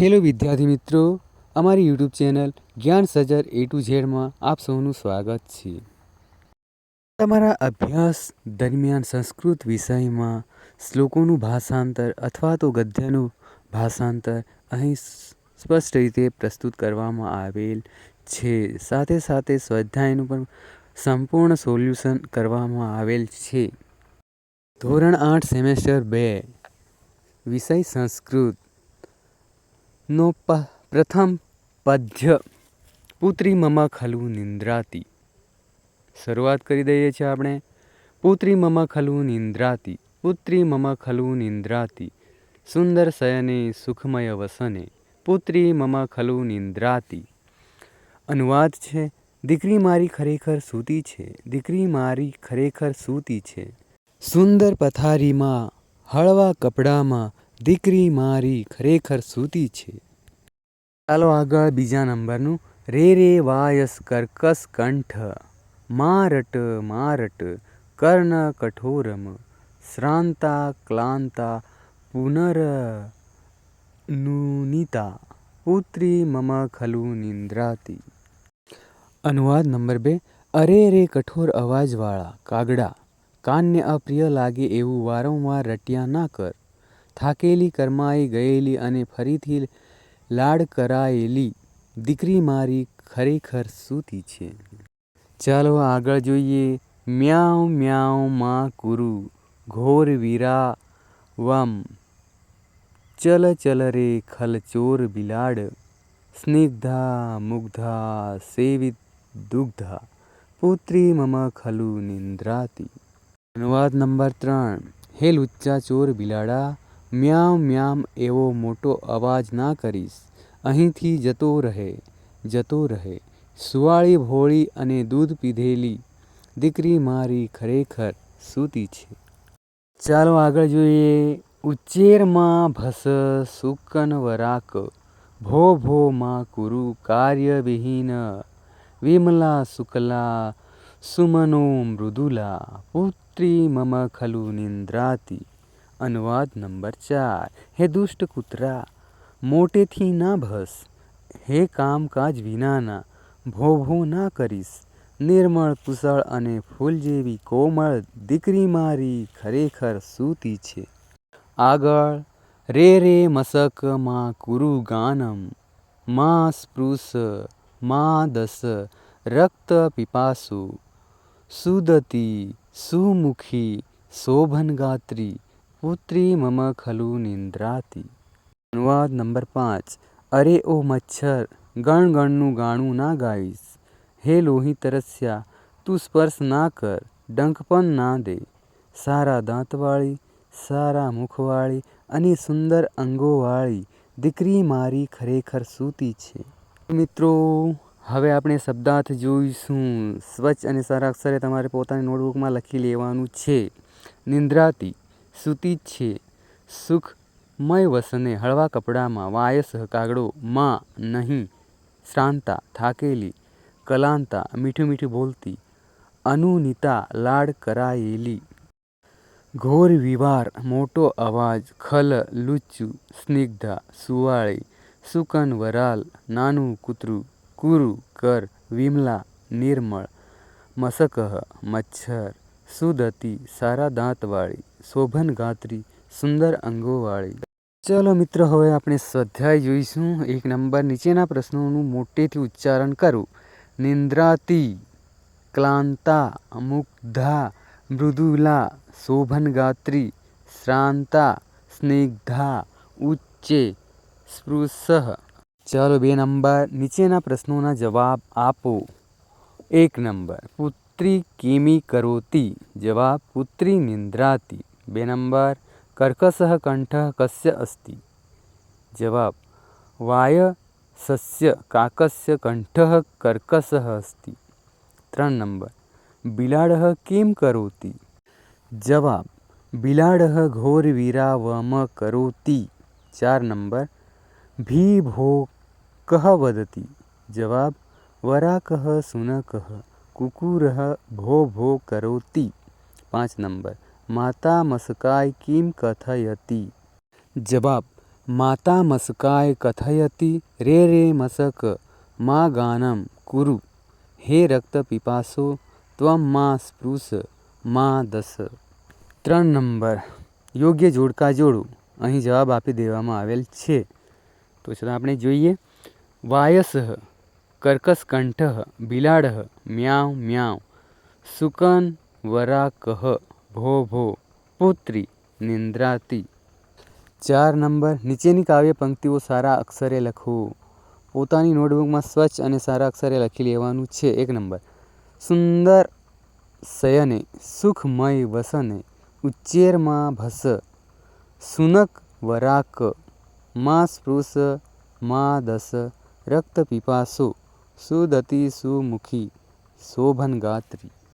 Hello વિદ્યાર્થી મિત્રો, અમારી યુટ્યુબ ચેનલ જ્ઞાન સજર એ ટુ ઝેડમાં આપ સૌનું સ્વાગત છે. તમારા અભ્યાસ દરમિયાન સંસ્કૃત વિષયમાં શ્લોકોનું ભાષાંતર અથવા તો ગદ્યનું ભાષાંતર અહીં સ્પષ્ટ રીતે પ્રસ્તુત કરવામાં આવેલ છે. સાથે સાથે સ્વાધ્યાયનું પણ સંપૂર્ણ સોલ્યુશન કરવામાં આવેલ છે. ધોરણ આઠ, સેમેસ્ટર બે. વિષય સંસ્કૃત. નો પ્રથમ પદ્ય. પુત્રી મમ ખલુ નિંદ્રાતી. શરૂઆત કરી દઈએ છીએ આપણે. પુત્રી મમ ખલુ નિંદ્રાતી. પુત્રી મમ ખલુ નિંદ્રાતી. સુંદર શયને સુખમય વસને. પુત્રી મમ ખલુ નિંદ્રાતી. અનુવાદ છે, દીકરી મારી ખરેખર સૂતી છે. દીકરી મારી ખરેખર સૂતી છે. સુંદર પથારીમાં, હળવા કપડામાં દીકરી મારી ખરેખર સૂતી છે. ચાલો આગળ બીજા નંબરનું. રે રે વાયસ કર્કસ કંઠ. મારટ મારટ, કર્ણ કઠોરમ. શ્રાંતા, ક્લાંતા, પુનર નુનિતા. પુત્રી મમ ખલુ નિંદ્રાતી. અનુવાદ નંબર બે. અરે રે કઠોર અવાજવાળા, કાગડા. કાનને અપ્રિય લાગે એવું વારંવાર રટ્યા ના કર. થાકેલી, કરમાઈ ગયેલી અને ફરીથી લાડ કરાયેલી દીકરી મારી ખરેખર સૂતી છે. ચાલો આગળ જોઈએ. મ્યાઉ મ્યાઉ, માં કુરુ, ઘોર વીરા વમ ચલ ચલ રે ખલચોર બિલાડ, સ્નિગ્ધા, મુગ્ધા, સેવિત, દુગ્ધા, પુત્રી મમ ખલુ નિંદ્રાતી. અનુવાદ નંબર ત્રણ. હે લુચ્ચા ચોર બિલાડા મ્યાઉં મ્યામ એવો મોટો અવાજ ના કરીશ. અહીંથી જતો રહે જતો રહે. સુવાળી ભોળી અને દૂધ પીધેલી દીકરી મારી ખરેખર સૂતી છે. ચાલો આગળ જોઈએ. ઉચ્ચેરમાં ભસ સુકન વરાક, ભો ભો માં કુરુ કાર્યવિહીન વિમલા શુક્લા સુમનો મૃદુલા, પુત્રી મમ ખલુ નિંદ્રાતી. અનુવાદ નંબર ચાર. હે દુષ્ટ કૂતરા, મોટેથી ના ભસ. હે કામકાજ વિનાના ભો ભો ના કરીશ. નિર્મળ કુશળ અને ફૂલ જેવી કોમળ દીકરી મારી ખરેખર સૂતી છે. આગળ, રે રે મસકમાં કુરુ ગાનમ. મા સ્પૃશ મા દસ, રક્ત પીપાસુ. સુદતી, સુમુખી શોભનગાત્રી પુત્રી મમ ખલુ નિંદ્રાતી. અનુવાદ નંબર પાંચ. અરે ઓ મચ્છર, ગણ ગણનું ગાણું ના ગાઈશ. હે લોહી તરસ્યા, તું સ્પર્શ ના કર, ડંખ પણ ના દે. સારા દાંતવાળી, સારા મુખવાળી અને સુંદર અંગોવાળી દીકરી મારી ખરેખર સૂતી છે. મિત્રો, હવે આપણે શબ્દાર્થ જોઈશું. સ્વચ્છ અને સારા અક્ષરે તમારે પોતાની નોટબુકમાં લખી લેવાનું છે. નિંદ્રાતી. સૂતી છે. સુખમય વસને હળવા કપડામાં વાયસ કાગડો માં નહીં. શ્રાંતા થાકેલી, કલાંતા મીઠું મીઠું બોલતી, અનુનિતા લાડ કરાયેલી. ઘોર વિવાર, મોટો અવાજ, ખલ, લુચ્ચું, સ્નિગ્ધા, સુવાળી, સુકન વરાલ, નાનું કૂતરું, કુરુ, કર, વિમલા, નિર્મળ, મસકહ, મચ્છર, સુદતી, સારા દાંતવાળી શોભનગાત્રી સુંદર અંગોવાળી. ચલો મિત્રો, હવે આપણે સ્વાધ્યાય જોઈશું. એક નંબર નીચેના પ્રશ્નોનું મોટેથી ઉચ્ચારણ કરું. નિંદ્રાતી, ક્લાંતા મુગ્ધા મૃદુલા શોભનગાત્રી શ્રાંતા, સ્નિગ્ધા, ઉચ્ચે, સ્પૃશ. ચાલો બે નંબર નીચેના પ્રશ્નોના જવાબ આપો. એક નંબર, પુત્રી કિમી કરોતી? જવાબ, પુત્રી નિંદ્રાતી. બે નંબર કર્કશઃ કંઠઃ કસ્ય અસ્તિ જવાબ વાયસસ્ય કાકસ્ય કંઠઃ કર્કશઃ અસ્તિ ત્રણ નંબર બિલાડઃ કિમ કરોતિ જવાબ બિલાડઃ ઘોરવીરાવમ કરોતિ ચાર નંબર ભી ભો કહ વદતિ જવાબ વરાકઃ શુનકઃ કુકુરઃ ભો ભો કરોતિ પાંચ નંબર માતા મસ્કાય કિમ કથયતી જવાબ માતા મસ્કાય કથયતી રે રે મસક મા ગાનમ કુરુ હે રક્ત પીપાસો ત્વમ મા સ્પૃશ મા દસ ત્રણ નંબર, યોગ્ય જોડકા જોડું. અહીં જવાબ આપી દેવામાં આવેલ છે. તો ચાલો આપણે જોઈએ. વાયસ કર્કશ કંઠ બિલાડ મ્યાવ મ્યાવ સુકન વરાકહ ભો ભો પુત્રી, નિંદ્રાતી. ચાર નંબર, નીચેની કાવ્ય પંક્તિઓ સારા અક્ષરે લખવું. પોતાની નોટબુકમાં સ્વચ્છ અને સારા અક્ષરે લખી લેવાનું છે. એક નંબર, સુંદર શયને, સુખમય વસને, ઉચ્ચેરમાં ભસ, સુનક વરાક મા સ્પૃશ મા દસ, રક્ત પીપાસો, સુદતી સુમુખી, શોભન ગાત્રી.